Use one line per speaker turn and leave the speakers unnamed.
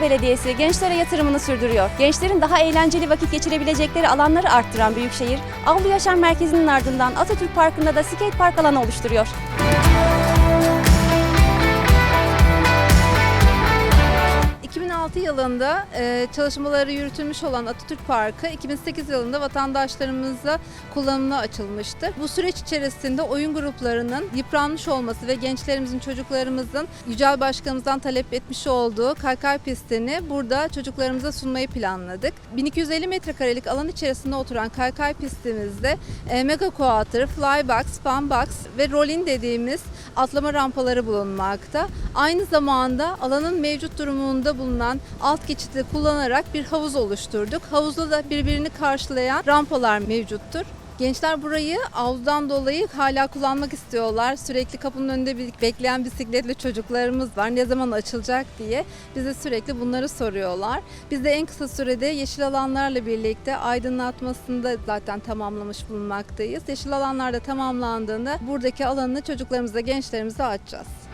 Belediyesi gençlere yatırımını sürdürüyor. Gençlerin daha eğlenceli vakit geçirebilecekleri alanları arttıran Büyükşehir, Avlu Yaşam Merkezi'nin ardından Atatürk Parkı'nda da skate park alanı oluşturuyor.
Yılında e, çalışmaları yürütülmüş olan Atatürk Parkı 2008 yılında vatandaşlarımıza kullanımına açılmıştır. Bu süreç içerisinde oyun gruplarının yıpranmış olması ve gençlerimizin, çocuklarımızın Yücel Başkanımızdan talep etmiş olduğu kaykay pistini burada çocuklarımıza sunmayı planladık. 1250 metrekarelik alan içerisinde oturan kaykay pistimizde e, Mega Quater, Flybox, Funbox ve Rollin dediğimiz atlama rampaları bulunmakta. Aynı zamanda alanın mevcut durumunda bulunan alt geçidi kullanarak bir havuz oluşturduk. Havuzda da birbirini karşılayan rampalar mevcuttur. Gençler burayı avludan dolayı hala kullanmak istiyorlar. Sürekli kapının önünde bekleyen bisikletli çocuklarımız var. Ne zaman açılacak diye bize sürekli bunları soruyorlar. Biz de en kısa sürede yeşil alanlarla birlikte aydınlatmasını da zaten tamamlamış bulunmaktayız. Yeşil alanlar da tamamlandığında buradaki alanı çocuklarımıza, gençlerimize açacağız.